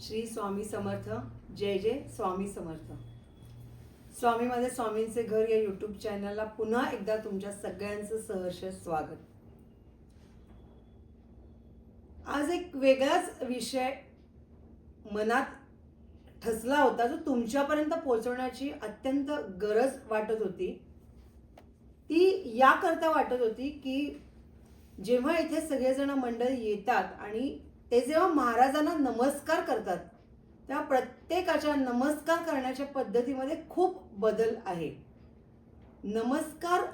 श्री स्वामी समर्थ जय जय स्वामी समर्थ. स्वामीमध्ये स्वामींचे घर या यूट्यूब चॅनलला पुन्हा एकदा तुमच्या सगळ्यांचं सहर्ष स्वागत. आज एक वेगळाच विषय मनात ठसला होता जो तुमच्यापर्यंत पोहोचवण्याची अत्यंत गरज वाटत होती. ती याकरता वाटत होती की जेव्हा इथे सगळेजण मंडळ येतात आणि ते जेव्हा महाराजांना नमस्कार करतात त्या प्रत्येकाच्या नमस्कार करण्याच्या पद्धतीमध्ये खूप बदल आहे. नमस्कार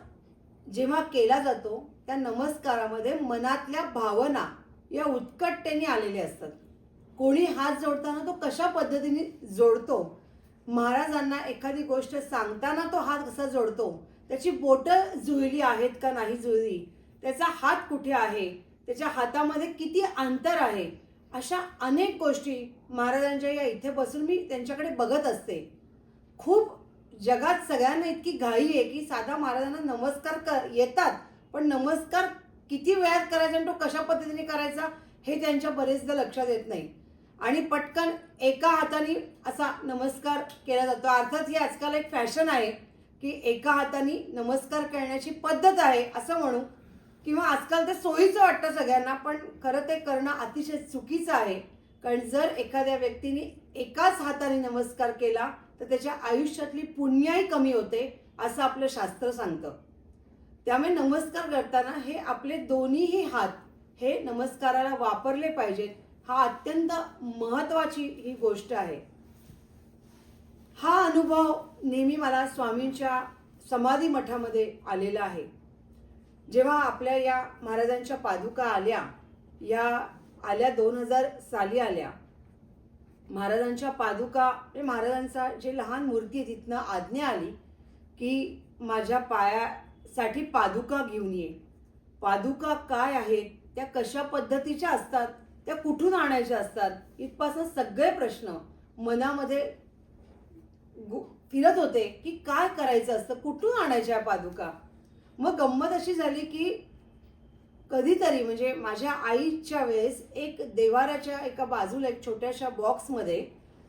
जेव्हा केला जातो त्या नमस्कारामध्ये मनातल्या भावना या उत्कटतेने आलेल्या असतात. कोणी हात जोडताना तो कशा पद्धतीने जोडतो? महाराजांना एखादी गोष्ट सांगताना तो हात कसा जोडतो? त्याची बोटं जुळली आहेत का नाही जुळली? त्याचा हात कुठे आहे? त्याच्या हातामध्ये किती अंतर आहे? अशा अनेक गोष्टी महाराजांच्या या इथे बसून मी त्यांच्याकडे बघत असते. खूप जगात सगळ्यांना इतकी घाई आहे की साधा महाराजांना नमस्कार कर येतात. पण नमस्कार किती वेळात करायचा आणि तो कशा पद्धतीने करायचा हे त्यांच्या बरेचदा लक्षात येत नाही. आणि पटकन एका हाताने असा नमस्कार केला जातो. अर्थात ही आजकाल एक फॅशन आहे की एका हाताने नमस्कार करण्याची पद्धत आहे असं म्हणू किंवा आजकाल ते सोयीचं वाटतं सगळ्यांना पण खरं ते करणं अतिशय चुकीचं आहे. कारण जर एखाद्या व्यक्तीने एकाच हाताने नमस्कार केला तर त्याच्या आयुष्यातली पुण्याही कमी होते असं आपलं शास्त्र सांगतं. त्यामुळे नमस्कार करताना हे आपले दोन्हीही हात हे नमस्काराला वापरले पाहिजेत. हा अत्यंत महत्वाची ही गोष्ट आहे. हा अनुभव नेहमी मला स्वामींच्या समाधी मठामध्ये आलेला आहे. जेव्हा आपल्या या महाराजांच्या पादुका आल्या या आल्या दोन हजार साली आल्या महाराजांच्या पादुका म्हणजे महाराजांचा जे लहान मूर्ती आहे तिथनं आज्ञा आली की माझ्या पायासाठी पादुका घेऊन ये. पादुका काय आहेत त्या कशा पद्धतीच्या असतात त्या कुठून आणायच्या असतात इथपासून सगळे प्रश्न मनामध्ये गु- फिरत होते की काय करायचं असतं कुठून आणायच्या या पादुका? मग गंमत अशी झाली की कधीतरी म्हणजे माझ्या आईच्या वेळेस एक देवाऱ्याच्या एका बाजूला एक छोट्याशा बॉक्समध्ये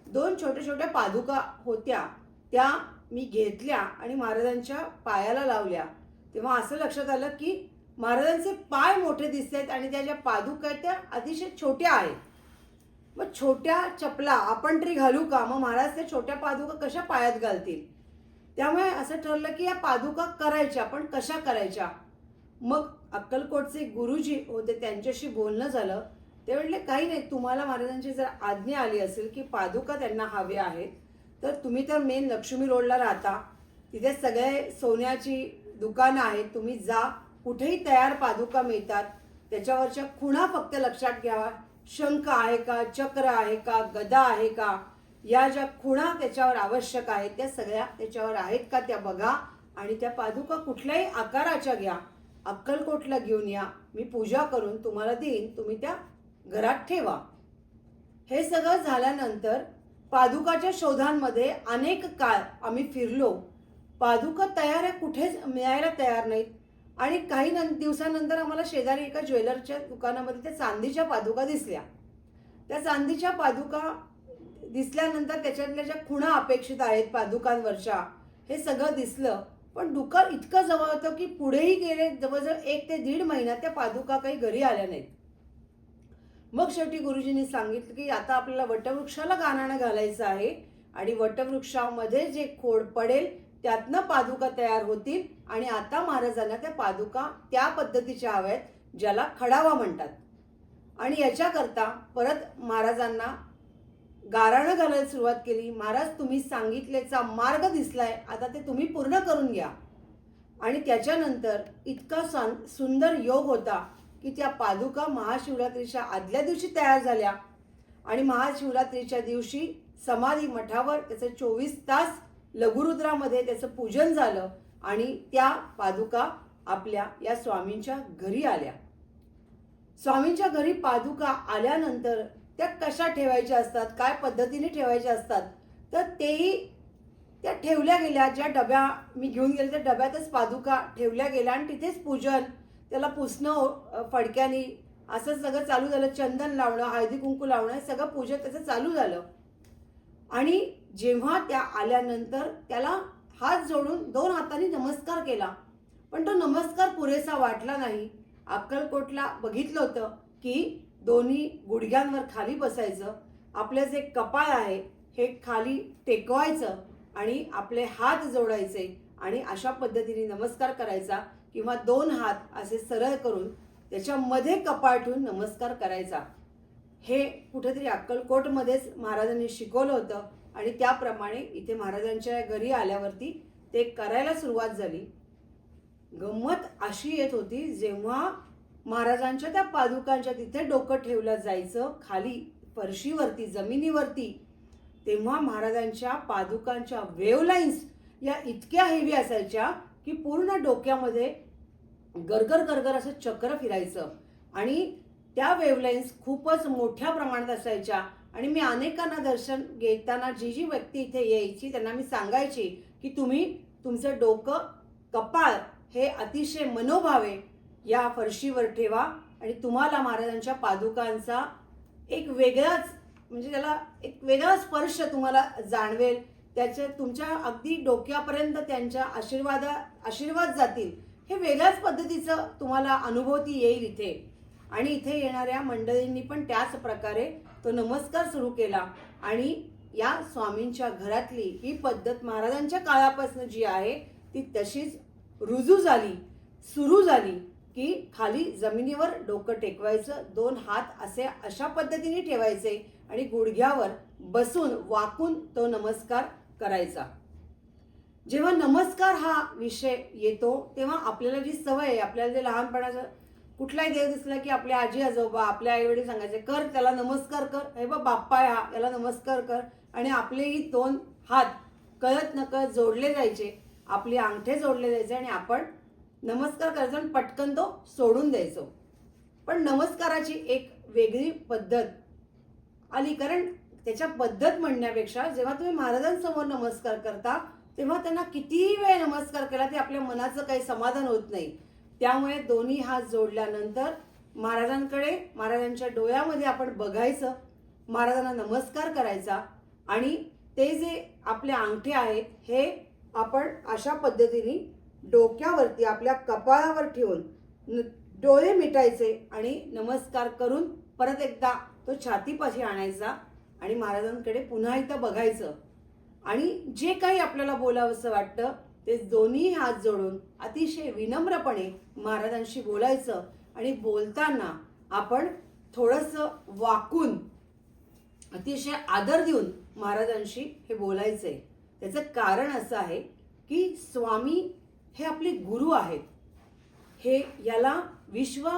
दोन छोट्या छोट्या पादुका होत्या. त्या मी घेतल्या आणि महाराजांच्या पायाला लावल्या. तेव्हा असं लक्षात आलं की महाराजांचे पाय मोठे दिसत आहेत आणि त्या ज्या पादुका आहेत त्या अतिशय छोट्या आहेत. मग छोट्या चपला आपण तरी घालू का? मग महाराज त्या छोट्या पादुका कशा पायात घालतील? त्यामुळे असं ठरलं की या पादुका करायच्या पण कशा करायच्या? मग अक्कलकोटचे गुरुजी होते त्यांच्याशी बोलणं झालं. ते म्हणले काही नाही तुम्हाला महाराजांची जर आज्ञा आली असेल की पादुका त्यांना हव्या आहेत तर तुम्ही तर मेन लक्ष्मी रोडला राहता. तिथे सगळे सोन्याची दुकानं आहेत तुम्ही जा. कुठेही तयार पादुका मिळतात. त्याच्यावरच्या खुणा फक्त लक्षात घ्यावा शंख आहे का चक्र आहे का गदा आहे का या ज्या खुणा त्याच्यावर आवश्यक आहेत त्या सगळ्या त्याच्यावर आहेत का त्या बघा आणि त्या पादुका कुठल्याही आकाराच्या घ्या. अक्कलकोटला घेऊन या मी पूजा करून तुम्हाला देईन तुम्ही त्या घरात ठेवा. हे सगळं झाल्यानंतर पादुकाच्या शोधांमध्ये अनेक काळ आम्ही फिरलो. पादुका तयार आहे कुठेच मिळायला तयार नाहीत. आणि काही नं दिवसानंतर आम्हाला शेजारी एका ज्वेलरच्या दुकानामध्ये त्या चांदीच्या पादुका दिसल्या. त्या चांदीच्या पादुका दिसल्यानंतर त्याच्यातल्या ज्या खुणा अपेक्षित आहेत पादुकांवरच्या हे सगळं दिसलं. पण दुकान इतकं जवळ होतं की पुढेही गेले जवळजवळ एक ते दीड महिन्यात त्या पादुका काही घरी आल्या नाहीत. मग शेवटी गुरुजींनी सांगितलं की आता आपल्याला वटवृक्षाला गाणाणं घालायचं आहे आणि वटवृक्षामध्ये जे खोड पडेल त्यातनं पादुका तयार होतील आणि आता महाराजांना त्या पादुका त्या पद्धतीच्या हव्यात ज्याला खडावा म्हणतात. आणि याच्याकरता परत महाराजांना गाराणं घालायला सुरुवात केली. महाराज तुम्ही सांगितलेचा मार्ग दिसलाय. आता ते तुम्ही पूर्ण करून घ्या. आणि त्याच्यानंतर इतका सं सुंदर योग होता की त्या पादुका महाशिवरात्रीच्या आदल्या दिवशी तयार झाल्या. आणि महाशिवरात्रीच्या दिवशी समाधी मठावर त्याचं चोवीस तास लघुरुद्रामध्ये त्याचं पूजन झालं आणि त्या पादुका आपल्या या स्वामींच्या घरी आल्या. स्वामींच्या घरी पादुका आल्यानंतर त्या कशा ठेवायच्या असतात काय पद्धतीने ठेवायच्या असतात तर तेही त्या ठेवल्या गेल्या ज्या डब्या मी घेऊन गेले त्या डब्यातच पादुका ठेवल्या गेल्या आणि तिथेच पूजन त्याला पुसणं फडक्यानी असं सगळं चालू झालं चंदन लावणं हळदी कुंकू लावणं हे सगळं पूजन त्याचं चालू झालं. आणि जेव्हा त्या आल्यानंतर त्याला हात जोडून दोन हातांनी नमस्कार केला. पण तो नमस्कार पुरेसा वाटला नाही. अक्कलकोटला बघितलं होतं की दोन्ही गुडघ्यांवर खाली बसायचं. आपलं जे कपाळ आहे हे खाली टेकवायचं आणि आपले हात जोडायचे आणि अशा पद्धतीने नमस्कार करायचा किंवा दोन हात असे सरळ करून त्याच्यामध्ये कपाळ ठेवून नमस्कार करायचा. हे कुठेतरी अक्कलकोटमध्येच महाराजांनी शिकवलं होतं आणि त्याप्रमाणे इथे महाराजांच्या घरी आल्यावरती ते करायला सुरुवात झाली. गंमत अशी येत होती जेव्हा महाराजांच्या त्या पादुकांच्या तिथे डोकं ठेवलं जायचं खाली फरशीवरती जमिनीवरती. तेव्हा महाराजांच्या पादुकांच्या वेवलाईन्स या इतक्या हेवी असायच्या की पूर्ण डोक्यामध्ये गरगर गरगर असं चक्र फिरायचं. आणि त्या वेवलाईन्स खूपच मोठ्या प्रमाणात असायच्या. आणि मी अनेकांना दर्शन घेताना जी जी व्यक्ती इथे यायची त्यांना मी सांगायची की तुम्ही तुमचं डोकं कपाळ हे अतिशय मनोभावे या फरशीवर ठेवा आणि तुम्हाला महाराजांच्या पादुकांचा एक वेगळाच म्हणजे त्याला एक वेगळा स्पर्श तुम्हाला जाणवेल. त्याच्या तुमच्या अगदी डोक्यापर्यंत त्यांच्या आशीर्वादा आशीर्वाद जातील. हे वेगळ्याच पद्धतीचं तुम्हाला अनुभवती येईल इथे. आणि इथे येणाऱ्या मंडळींनी पण त्याच प्रकारे तो नमस्कार सुरू केला. आणि या स्वामींच्या घरातली ही पद्धत महाराजांच्या काळापासून जी आहे ती तशीच रुजू झाली सुरू झाली. की खाली जमिनीवर डोकं टेकवायचं दोन हात असे अशा पद्धतीने ठेवायचे आणि गुडघ्यावर बसून वाकून तो नमस्कार करायचा. जेव्हा नमस्कार हा विषय येतो तेव्हा आपल्याला जी सवय आहे आपल्याला जे लहानपणाचं कुठलाही देव दिसला की आपल्या आजी आजोबा आपल्या आईवडील सांगायचे कर त्याला नमस्कार कर. हे बा बाप्पा हा याला नमस्कार कर. आणि आपलेही दोन हात कळत नकळत जोडले जायचे आपले अंगठे जोडले जायचे आणि आपण नमस्कार करायचा आणि पटकन तो सोडून द्यायचो. पण नमस्काराची एक वेगळी पद्धत आली. कारण त्याच्या पद्धत म्हणण्यापेक्षा जेव्हा तुम्ही महाराजांसमोर नमस्कार करता तेव्हा त्यांना कितीही वेळ नमस्कार केला ते आपल्या मनाचं काही समाधान होत नाही. त्यामुळे दोन्ही हात जोडल्यानंतर महाराजांकडे महाराजांच्या डोळ्यामध्ये आपण बघायचं महाराजांना नमस्कार करायचा आणि ते जे आपले अंगठे आहेत हे आपण अशा पद्धतीने डोक्यावरती आपल्या कपाळावर ठेवून डोळे मिटायचे आणि नमस्कार करून परत एकदा तो छातीपाशी आणायचा आणि महाराजांकडे पुन्हा एकदा बघायचं. आणि जे काही आपल्याला बोलावंसं वाटतं ते दोन्ही हात जोडून अतिशय विनम्रपणे महाराजांशी बोलायचं आणि बोलताना आपण थोडंसं वाकून अतिशय आदर देऊन महाराजांशी हे बोलायचंय. त्याचं कारण असं आहे की स्वामी हे आपले गुरु आहेत. हे याला विश्व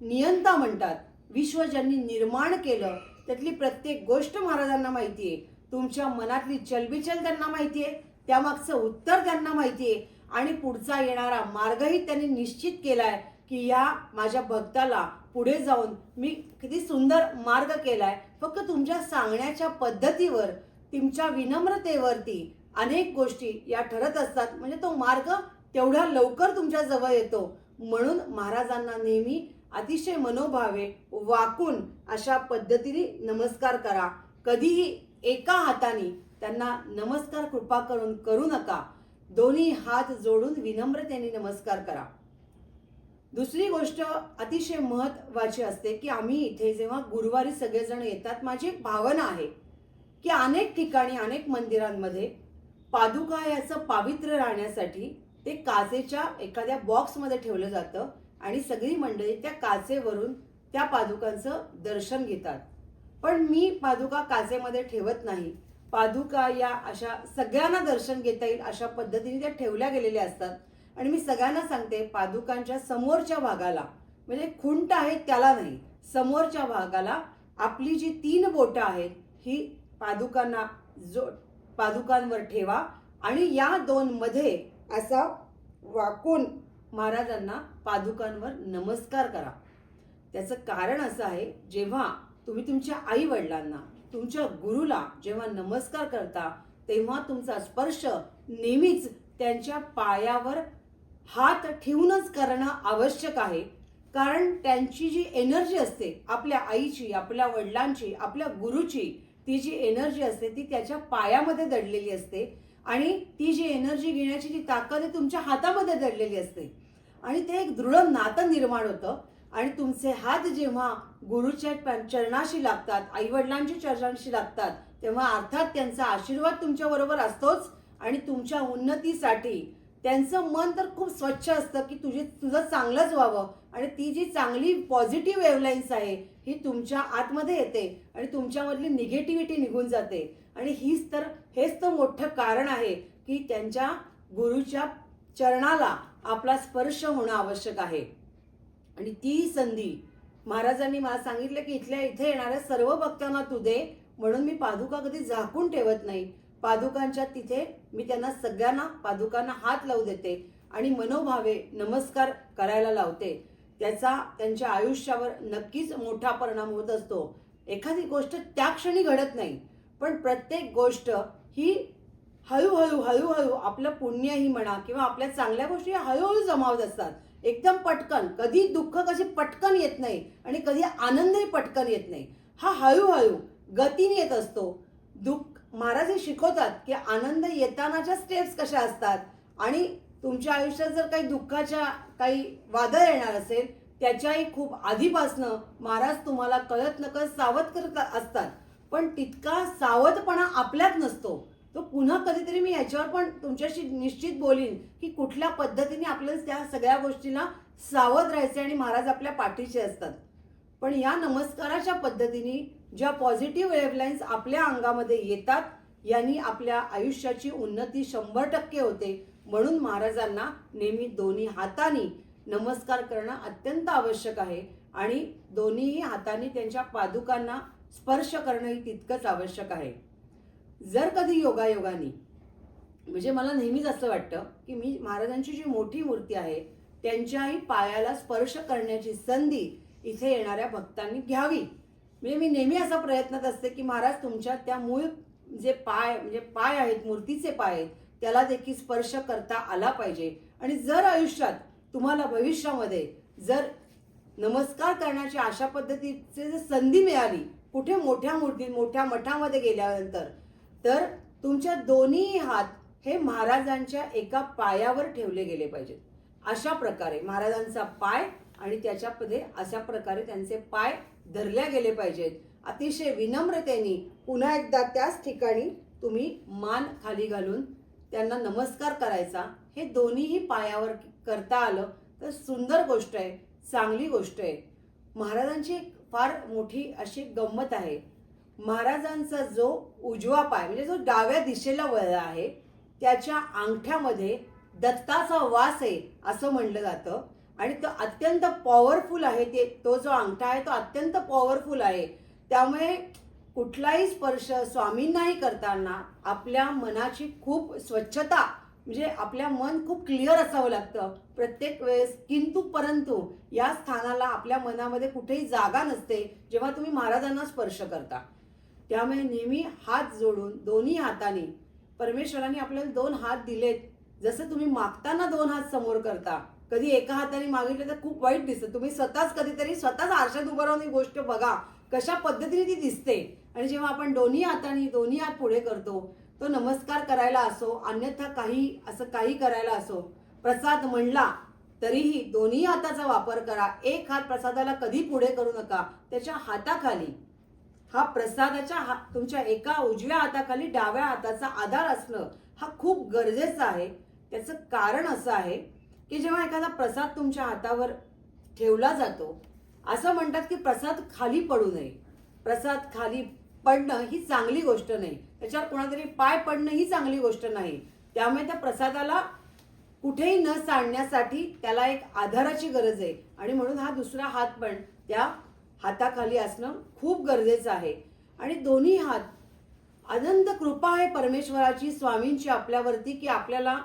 नियंता म्हणतात. विश्व ज्यांनी निर्माण केलं त्यातली प्रत्येक गोष्ट महाराजांना माहिती आहे तुमच्या मनातली चलबिचल त्यांना माहिती आहे त्यामागचं उत्तर त्यांना माहिती आहे आणि पुढचा येणारा मार्गही त्यांनी निश्चित केला आहे की या माझ्या भक्ताला पुढे जाऊन मी किती सुंदर मार्ग केला आहे फक्त तुमच्या सांगण्याच्या पद्धतीवर तुमच्या विनम्रतेवरती अनेक गोष्टी या ठरत असतात. म्हणजे तो मार्ग तेवढ्या लवकर तुमच्या जवळ येतो. म्हणून महाराजांना नेहमी अतिशय मनोभावे वाकून अशा पद्धतीने नमस्कार करा. कधीही एका हाताने त्यांना नमस्कार कृपा करून करू नका. दोन्ही हात जोडून विनम्रतेने नमस्कार करा. दुसरी गोष्ट अतिशय महत्वाची असते की आम्ही इथे जेव्हा गुरुवारी सगळेजण येतात माझी एक भावना आहे की अनेक ठिकाणी अनेक मंदिरांमध्ये पादुका याचं पावित्र्य राहण्यासाठी ते काचेच्या एखाद्या बॉक्समध्ये ठेवलं जातं आणि सगळी मंडळी त्या काचेवरून त्या पादुकांचं दर्शन घेतात. पण मी पादुका काचेमध्ये ठेवत नाही. पादुका या अशा सगळ्यांना दर्शन घेता येईल अशा पद्धतीने त्या ठेवल्या गेलेल्या असतात. आणि मी सगळ्यांना सांगते पादुकांच्या समोरच्या भागाला म्हणजे खुंट आहे त्याला नाही समोरच्या भागाला आपली जी तीन बोटं आहेत ही पादुकांना जो पादुकांवर ठेवा आणि या दोन मध्ये असा वाकून महाराजांना पादुकांवर नमस्कार करा. त्याचं कारण असं आहे जेव्हा तुम्ही तुमच्या आई वडिलांना तुमच्या गुरुला जेव्हा नमस्कार करता तेव्हा तुमचा स्पर्श नेहमीच त्यांच्या पायावर हात ठेवूनच करणं आवश्यक आहे. कारण त्यांची जी एनर्जी असते आपल्या आईची आपल्या वडिलांची आपल्या गुरुची ती जी एनर्जी असते ती त्याच्या पायामध्ये दडलेली असते. आणि ती जी एनर्जी घेण्याची जी ताकद आहे तुमच्या हातामध्ये दडलेली असते. आणि ते एक दृढ नातं निर्माण होतं. आणि तुमचे हात जेव्हा गुरुच्या चरणाशी लागतात आईवडिलांच्या चरणाशी लागतात तेव्हा अर्थात त्यांचा आशीर्वाद तुमच्या बरोबर असतोच. आणि तुमच्या उन्नतीसाठी त्यांचं मन तर खूप स्वच्छ असतं की तुझे तुझं चांगलंच व्हावं. आणि ती जी चांगली पॉझिटिव्ह वेवलाईन्स आहे ही तुमच्या आतमध्ये येते. आणि तुमच्यामधली निगेटिव्हिटी निघून जाते. आणि हीच तर हेच तर मोठं कारण आहे की त्यांच्या गुरुच्या चरणाला आपला स्पर्श होणं आवश्यक आहे. आणि ती संधी महाराजांनी मला सांगितलं की इथल्या इथे येणाऱ्या सर्व भक्तांना तू दे म्हणून मी पादुका कधी झाकून ठेवत नाही. पादुकांच्या तिथे मी त्यांना सगळ्यांना पादुकांना हात लावू देते आणि मनोभावे नमस्कार करायला लावते. त्याचा त्यांच्या आयुष्यावर नक्कीच मोठा परिणाम होत असतो. एखादी गोष्ट त्या क्षणी घडत नाही. पण प्रत्येक गोष्ट ही हळूहळू हळूहळू आपलं पुण्यही म्हणा किंवा आपल्या चांगल्या गोष्टी हळूहळू जमावत असतात. एकदम पटकन. कधी दुःख कशी पटकन येत नाही आणि कधी आनंदही पटकन येत नाही. हा हळूहळू गतीने येत असतो. दुःख महाराज हे शिकवतात की आनंद येतानाच्या स्टेप्स कशा असतात आणि तुमच्या आयुष्यात जर काही दुःखाच्या काही वादळ येणार असेल त्याच्याही खूप आधीपासनं महाराज तुम्हाला कळत नकळत सावध करत असतात. पण तितका सावधपणा आपल्यात नसतो. तो पुन्हा कधीतरी मी याच्यावर पण तुमच्याशी निश्चित बोलीन की कुठल्या पद्धतीने आपल्याला त्या सगळ्या गोष्टींना सावध राहायचे आणि महाराज आपल्या पाठीचे असतात. पण या नमस्काराच्या पद्धतीने ज्या पॉझिटिव्ह वेव्हलाईन्स आपल्या अंगामध्ये येतात यांनी आपल्या आयुष्याची उन्नती शंभर टक्के होते. म्हणून महाराजांना नेहमी दोन्ही हाताने नमस्कार करणं अत्यंत आवश्यक आहे. आणि दोन्ही हाताने त्यांच्या पादुकांना स्पर्श करणंही तितकंच आवश्यक आहे. जर कधी योगायोगाने म्हणजे मला नेहमीच असं वाटतं की मी महाराजांची जी मोठी मूर्ती आहे त्यांच्याही पायाला स्पर्श करण्याची संधी इथे येणाऱ्या भक्तांनी घ्यावी. म्हणजे मी नेहमी असा प्रयत्नात असते की महाराज तुमच्या त्या मूळ जे पाय म्हणजे पाय आहेत मूर्तीचे पाय आहेत त्याला देखील स्पर्श करता आला पाहिजे. आणि जर आयुष्यात तुम्हाला भविष्यामध्ये जर नमस्कार करण्याची अशा पद्धतीचे जर संधी मिळाली कुठे मोठ्या मूर्ती मोठ्या मठामध्ये गेल्यानंतर तर तुमच्या दोन्ही हात हे महाराजांच्या एका पायावर ठेवले गेले पाहिजेत. अशा प्रकारे महाराजांचा पाय आणि त्याच्यामध्ये अशा प्रकारे त्यांचे पाय धरल्या गेले पाहिजेत. अतिशय विनम्रतेने पुन्हा एकदा त्याच ठिकाणी तुम्ही मान खाली घालून त्यांना नमस्कार करायचा. हे दोन्हीही पायावर करता आलं तर सुंदर गोष्ट आहे चांगली गोष्ट आहे. महाराजांची एक फार मोठी अशी गंमत आहे. महाराजांचा जो उजवा पाय म्हणजे जो डाव्या दिशेला वळला आहे त्याच्या अंगठ्यामध्ये दत्ताचा वास आहे असं म्हणलं जातं. आणि तो अत्यंत पॉवरफुल आहे ते तो जो अंगठा आहे तो अत्यंत पॉवरफुल आहे. त्यामुळे कुठलाही स्पर्श स्वामींनाही करताना आपल्या मनाची खूप स्वच्छता म्हणजे आपल्या मन खूप क्लिअर असावं लागतं. प्रत्येक वेळेस किंतु परंतु या स्थानाला आपल्या मनामध्ये कुठेही जागा नसते जेव्हा तुम्ही महाराजांना स्पर्श करता. त्यामुळे नेहमी हात जोडून दोन्ही हाताने परमेश्वराने आपल्याला दोन हात दिलेत. जसं तुम्ही मागताना दोन हात समोर करता कधी एका हाताने मागितलं तर खूप वाईट दिसतं. तुम्ही स्वतःच कधीतरी स्वतःच आरशात उभं राहून ही गोष्ट बघा कशा पद्धतीने ती दिसते. आणि जेव्हा आपण दोन्ही हाताने दोन्ही हात पुढे करतो तो नमस्कार करायला असो अन्यथा काही असं काही करायला असो प्रसाद म्हणला तरीही दोन्ही हाताचा वापर करा. एक हात प्रसादाला कधी पुढे करू नका त्याच्या हाताखाली. हा प्रसादाच्या हा तुमच्या एका उजव्या हाताखाली डाव्या हाताचा आधार असणं हा खूप गरजेचं आहे. त्याचं कारण असं आहे की जेव्हा एखादा प्रसाद तुमच्या हातावर ठेवला जातो असं म्हणतात की प्रसाद खाली पडू नये. प्रसाद खाली पडणं ही चांगली गोष्ट नाही. त्याच्यावर कोणातरी पाय पडणं ही चांगली गोष्ट नाही. त्यामुळे त्या प्रसादाला कुठेही न सांडण्यासाठी त्याला एक आधाराची गरज आहे. आणि म्हणून हा दुसरा हात पण त्या हाताखाली असणं खूप गरजेचं आहे. आणि दोन्ही हात अनंत कृपा आहे परमेश्वराची स्वामींची आपल्यावरती की आपल्याला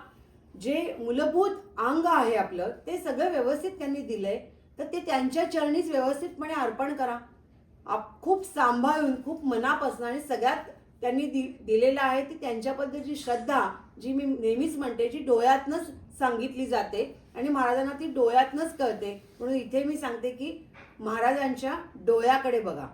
जे मूलभूत अंग आहे आपलं ते सगळं व्यवस्थित त्यांनी दिलंय. तर ते त्यांच्या चरणीच व्यवस्थितपणे अर्पण करा. आप खूप सांभाळून खूप मनापासून आणि सगळ्यात त्यांनी दि दिलेलं आहे ती त्यांच्याबद्दलची श्रद्धा जी मी नेहमीच म्हणते जी डोळ्यातनंच सांगितली जाते आणि महाराजांना ती डोळ्यातनंच कळते. म्हणून इथे मी सांगते की महाराजांच्या डोळ्याकडे बघा.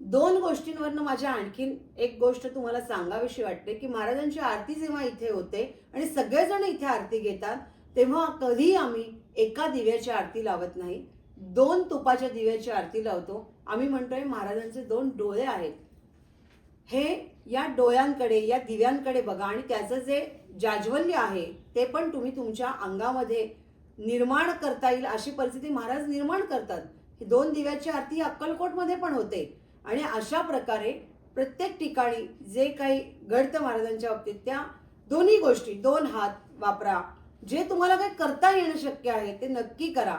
दोन गोष्टींवरनं माझ्या आणखीन एक गोष्ट तुम्हाला सांगावीशी वाटते की महाराजांची आरती जेव्हा इथे होते आणि सगळेजण इथे आरती घेतात तेव्हा कधी आम्ही एका दिव्याची आरती लावत नाही. दोन तुपाच्या दिव्याची आरती लावतो. आम्ही म्हणतोय महाराजांचे दोन डोळे आहेत. हे या डोळ्यांकडे या दिव्यांकडे बघा आणि त्याचं जे जाज्वल्य आहे ते पण तुम्ही तुमच्या अंगामध्ये निर्माण करता येईल अशी परिस्थिती महाराज निर्माण करतात. ही दोन दिव्याची आरती अक्कलकोटमध्ये पण होते. आणि अशा प्रकारे प्रत्येक ठिकाणी जे काही घडतं महाराजांच्या बाबतीत त्या दोन्ही गोष्टी दोन हात वापरा. जे तुम्हाला काही करता येणं शक्य आहे ते नक्की करा.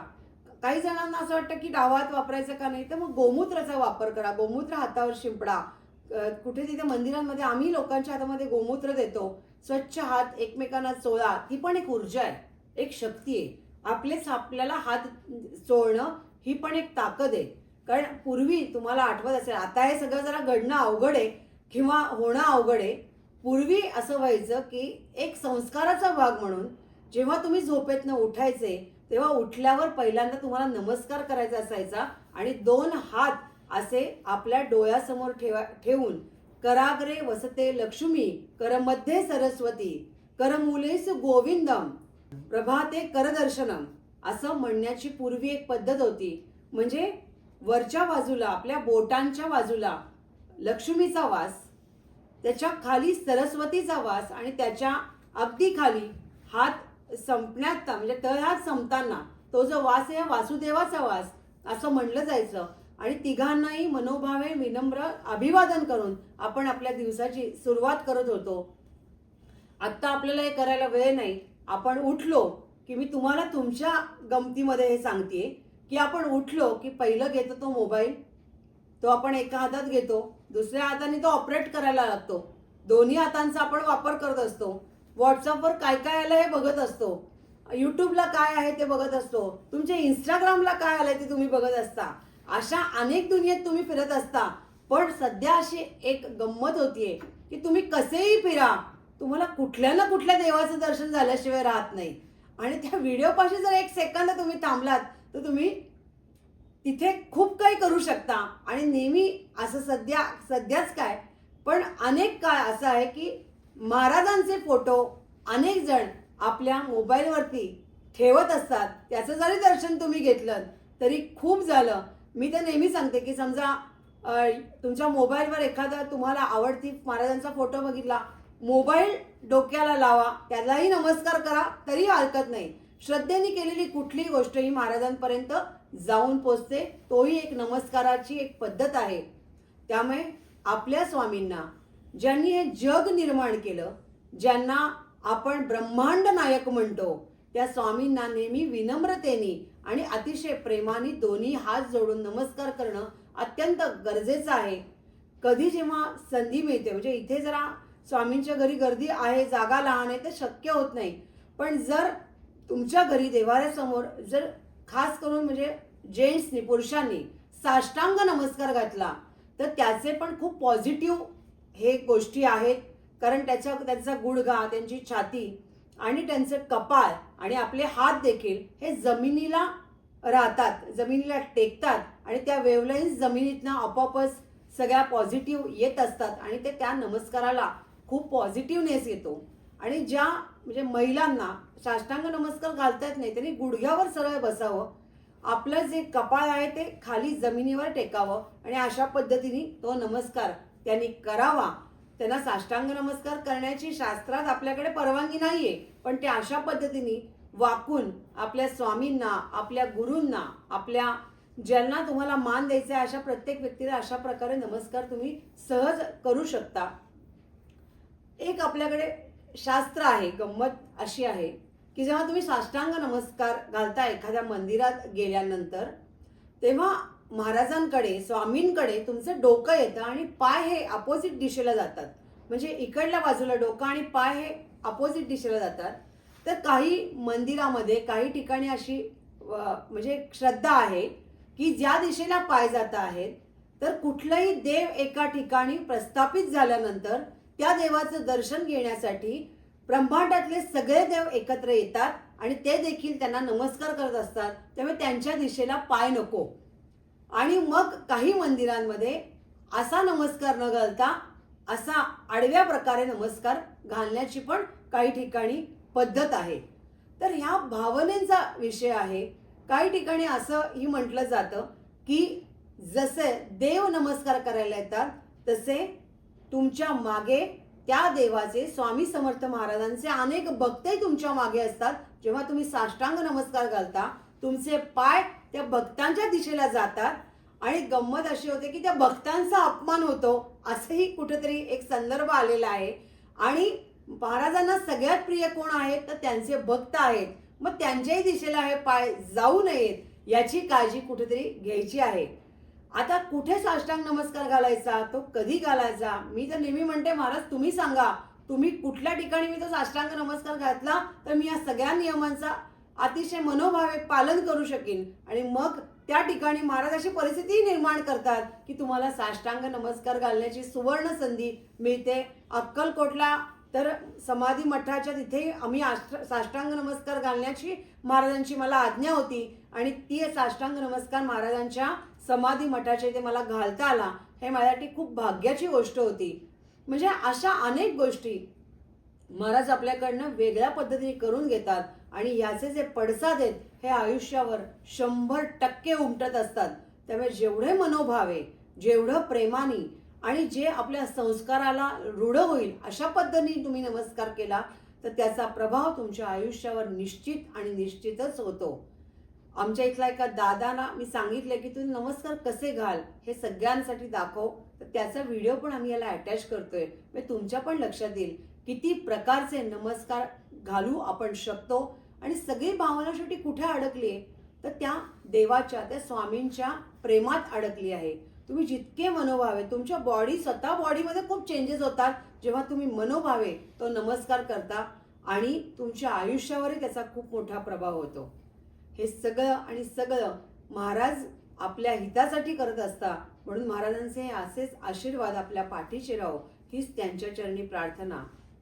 काही जणांना असं वाटतं की डावा हात वापरायचं का नाही तर मग गोमूत्राचा वापर करा. गोमूत्र हातावर शिंपडा. कुठे तिथे मंदिरांमध्ये आम्ही लोकांच्या हातामध्ये गोमूत्र देतो स्वच्छ हात एकमेकांना चोळा ती पण एक ऊर्जा आहे एक शक्ती आहे. आपलेच आपल्याला हात चोळणं ही पण एक ताकद आहे. कारण पूर्वी तुम्हाला आठवत असेल आता हे सगळं जरा घडणं अवघड आहे किंवा होणं अवघड आहे. पूर्वी असं व्हायचं की एक संस्काराचा भाग म्हणून जेव्हा तुम्ही झोपेतनं उठायचे तेव्हा उठल्यावर पहिल्यांदा तुम्हाला नमस्कार करायचा असायचा आणि दोन हात असे आपल्या डोळ्यासमोर ठेवा ठेवून कराग्रे वसते लक्ष्मी करमध्ये सरस्वती करमुलेस गोविंदम प्रभाते करदर्शनम असं म्हणण्याची पूर्वी एक पद्धत होती. म्हणजे वरच्या बाजूला आपल्या बोटांच्या बाजूला लक्ष्मीचा वास त्याच्याखाली सरस्वतीचा वास आणि त्याच्या अगदी खाली हात संपण्यात म्हणजे तळहात संपताना तो जो वास आहे वासुदेवाचा वास असं म्हणलं जायचं. आणि तिघांनाही मनोभावे विनम्र अभिवादन करून आपण आपल्या दिवसाची सुरुवात करत होतो. आत्ता आपल्याला हे करायला वेळ नाही. आपण उठलो की मी तुम्हाला तुमच्या गमतीमध्ये हे सांगते की आपण उठलो की पहिलं घेतो तो मोबाईल तो आपण एका हातात घेतो दुसऱ्या हाताने तो ऑपरेट करायला लागतो. दोन्ही हातांचा आपण वापर करत असतो. व्हॉट्सअपवर काय काय आलं हे बघत असतो. यूट्यूबला काय आहे ते बघत असतो. तुमच्या इंस्टाग्रामला काय आलंय ते तुम्ही बघत असता. अशा अनेक दुनियेत तुम्ही फिरत असता पण सध्या अशी एक गंमत होतीये की तुम्ही कसेही फिरा तुम्हाला कुठल्या ना कुठल्या देवाचं दर्शन झाल्याशिवाय राहत नाही. आणि त्या व्हिडिओपाशी जर एक सेकंद तुम्ही थांबलात तर तुम्ही तिथे खूप काही करू शकता. आणि नेहमी असं सध्या सध्याच काय पण अनेक काळ असं आहे की महाराजांचे फोटो अनेक जण आपल्या मोबाईलवरती ठेवत असतात. त्याचं जरी दर्शन तुम्ही घेतलं तरी खूप झालं. मी तर नेहमी सांगते की समजा तुमच्या मोबाईलवर एखादा तुम्हाला आवडती महाराजांचा फोटो बघितला मोबाईल डोक्याला लावा त्यालाही नमस्कार करा तरी हरकत नाही. श्रद्धेने केलेली कुठलीही गोष्ट ही महाराजांपर्यंत जाऊन पोचते तोही एक नमस्काराची एक पद्धत आहे. त्यामुळे आपल्या स्वामींना ज्यांनी हे जग निर्माण केलं ज्यांना आपण ब्रह्मांड नायक म्हणतो त्या स्वामींना नेहमी विनम्रतेने आणि अतिशय प्रेमाने दोन्ही हात जोडून नमस्कार करणं अत्यंत गरजेचं आहे. कधी जेव्हा संधी मिळते म्हणजे इथे जरा स्वामींच्या घरी गर्दी आहे जागा लहान आहे ते शक्य होत नाही. पण जर तुमच्या घरी देवाऱ्यासमोर जर खास करून म्हणजे जेंट्सनी पुरुषांनी साष्टांग नमस्कार घातला तर त्याचे पण खूप पॉझिटिव्ह हे गोष्टी आहेत. कारण त्याच्या त्यांचा गुडघा त्यांची छाती आणि त्यांचं कपाळ आणि आपले हात देखील हे जमिनीला राहतात जमिनीला टेकतात आणि त्या वेवलाईन्स जमिनीतनं आपोआपच सगळ्या पॉझिटिव्ह येत असतात आणि ते त्या नमस्काराला खूप पॉझिटिव्हनेस येतो. आणि ज्या म्हणजे महिलांना साष्टांग नमस्कार घालता येत नाही त्यांनी गुडघ्यावर सरळ बसावं आपलं जे कपाळ आहे ते खाली जमिनीवर टेकावं आणि अशा पद्धतीने तो नमस्कार त्यांनी करावा. त्यांना साष्टांग नमस्कार करण्याची शास्त्रात आपल्याकडे परवानगी नाहीये. पण ते अशा पद्धतीने वाकून आपल्या स्वामींना आपल्या गुरूंना आपल्या ज्यांना तुम्हाला मान द्यायचा आहे अशा प्रत्येक व्यक्तीला अशा प्रकारे नमस्कार तुम्ही सहज करू शकता. एक आपल्याकडे शास्त्र आहे गंमत अशी आहे की जेव्हा तुम्ही साष्टांग नमस्कार घालता एखाद्या मंदिरात गेल्यानंतर तेव्हा महाराजांकडे स्वामींकडे तुमचं डोकं येतं आणि पाय हे अपोजिट दिशेला जातात. म्हणजे इकडल्या बाजूला डोकं आणि पाय हे अपोजिट दिशेला जातात. तर काही मंदिरामध्ये काही ठिकाणी अशी म्हणजे श्रद्धा आहे की ज्या दिशेला पाय जात आहेत तर तर कुठलाही देव एका ठिकाणी प्रस्थापित झाल्यानंतर त्या देवाचं दर्शन घेण्यासाठी ब्रह्मांडातले सगळे देव एकत्र येतात आणि ते देखील त्यांना नमस्कार करत असतात. त्यामुळे त्यांच्या दिशेला पाय नको. आणि मग काही मंदिरांमध्ये असा नमस्कार न घालता असा आडव्या प्रकारे नमस्कार घालण्याची पण काही ठिकाणी पद्धत आहे. तर ह्या भावनेचा विषय आहे. काही ठिकाणी असंही म्हटलं जातं की जसे देव नमस्कार करायला येतात तसे तुमच्या मागे त्या देवाचे स्वामी समर्थ महाराजांचे अनेक भक्तही तुमच्या मागे असतात. जेव्हा तुम्ही साष्टांग नमस्कार घालता तुमचे पाय त्या भक्तांच्या दिशेला जातात आणि गंमत अशी होते की त्या भक्तांचा अपमान होतो असंही कुठेतरी एक संदर्भ आलेला आहे. आणि महाराजांना सगळ्यात प्रिय कोण आहेत? तर त्यांचे भक्त आहेत. मग त्यांच्याही दिशेला हे पाय जाऊ नयेत याची काळजी कुठेतरी घ्यायची आहे. आता कुठे साष्टांग नमस्कार घालायचा? तो कधी घालायचा? मी तर नेहमी म्हणते महाराज तुम्ही सांगा. तुम्ही कुठल्या ठिकाणी मी तो साष्टांग नमस्कार घातला? तर मी या सगळ्या नियमांचा अतिशय मनोभावे पालन करू शकेन. आणि मग त्या ठिकाणी महाराज अशी परिस्थिती निर्माण करतात की तुम्हाला साष्टांग नमस्कार घालण्याची सुवर्ण संधी मिळते. अक्कलकोटला तर समाधी मठाच्या तिथे आम्ही आष्ट साष्टांग नमस्कार घालण्याची महाराजांची मला आज्ञा होती. आणि ती साष्टांग नमस्कार महाराजांच्या समाधी मठाच्या इथे मला घालता आला. हे माझ्यासाठी खूप भाग्याची गोष्ट होती. म्हणजे अशा अनेक गोष्टी महाराज आपल्याकडनं वेगळ्या पद्धतीने करून घेतात. आणि याचे जे पडसाद आहेत हे आयुष्यावर शंभर टक्के उमटत असतात. त्यामुळे जेवढे मनोभाव आहे जेवढं प्रेमाने आणि जे आपल्या संस्काराला रूढ होईल अशा पद्धतीने तुम्ही नमस्कार केला तर त्याचा प्रभाव तुमच्या आयुष्यावर निश्चित आणि निश्चितच होतो. आमच्या इथला एका दादाला मी सांगितलं की तुम्ही नमस्कार कसे घाल हे सगळ्यांसाठी दाखव. तर त्याचा व्हिडिओ पण आम्ही याला अटॅच करतोय. म्हणजे तुमच्या पण लक्षात येईल किती प्रकारचे नमस्कार घालू आपण शकतो. आणि सगळी भावना शेवटी कुठे अडकली आहे? तर त्या देवाच्या त्या स्वामींच्या प्रेमात अडकली आहे. तुम्ही जितके मनोभावे तुमच्या बॉडी स्वतः बॉडीमध्ये खूप चेंजेस होतात. जेव्हा तुम्ही मनोभावे तो नमस्कार करता आणि तुमच्या आयुष्यावरही त्याचा खूप मोठा प्रभाव होतो. हे सगळं आणि सगळं महाराज आपल्या हितासाठी करत असता. म्हणून महाराजांचे हे असेच आशीर्वाद आपल्या पाठीशी राहो. हीच त्यांच्या चरणी प्रार्थना.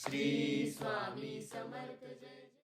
श्री स्वामी समर्थ जय.